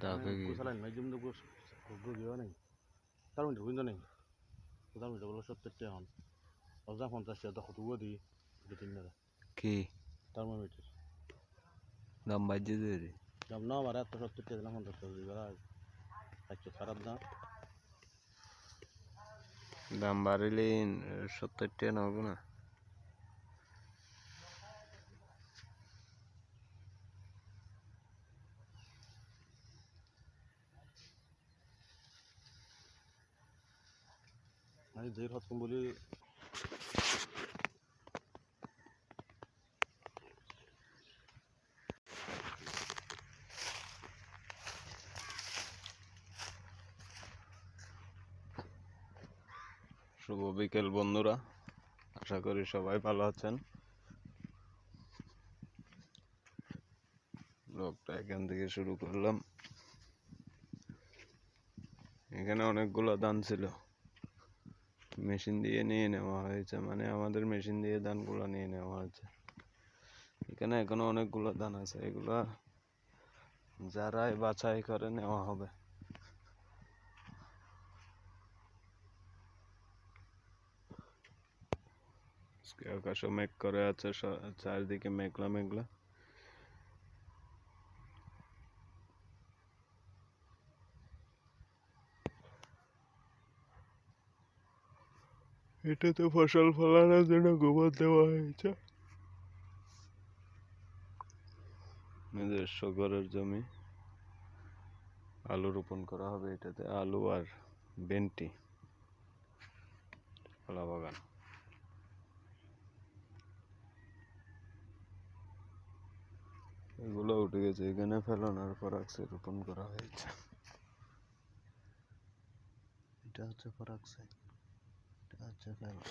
তার মধ্যে বুঝছ নাই তার মধ্যে বলো সত্তর টাকা হন অজা পঞ্চাশ টাকা দেখো তুইও দি দু তিন টাকা কি থার্মোমিটার দাম বাজছে যে রে দাম না আমার এত সত্তর টাকা দিলাম পঞ্চাশ টাকা দিবে আর খারাপ দাম দাম বাড়িলে সত্তর টাকা নেব না আমি যেই হতকম বলি। শুভ বিকেল, বন্ধুরা। আশা করি সবাই ভালো আছেন। ব্লগটা এখান থেকে শুরু করলাম। এখানে অনেকগুলো ধান ছিল। মেশিন দিয়ে নিয়ে নেওয়া হয়েছে মানে আমাদের মেশিন দিয়ে ধানগুলো নিয়ে নেওয়া হয়েছে। এখানে এখনও অনেকগুলো ধান আছে, এগুলা যারাই বাছাই করে নেওয়া হবে। আকাশও মেঘ করে আছে চারিদিকে মেঘলা মেঘলা। এটাতে ফসল ফলানোর জন্য গোবর দেওয়া হয়েছে। নিজস্ব ঘরের জমি। আলু রোপণ করা হবে এটাতে, আলু আর বেন্টি কলা বাগান। এগুলো উঠে গেছে, এখানে ফেলানোর পর আকসে রোপণ করা হয়েছে। এটা হচ্ছে ফরাক সাইড এটা হচ্ছে ফেলা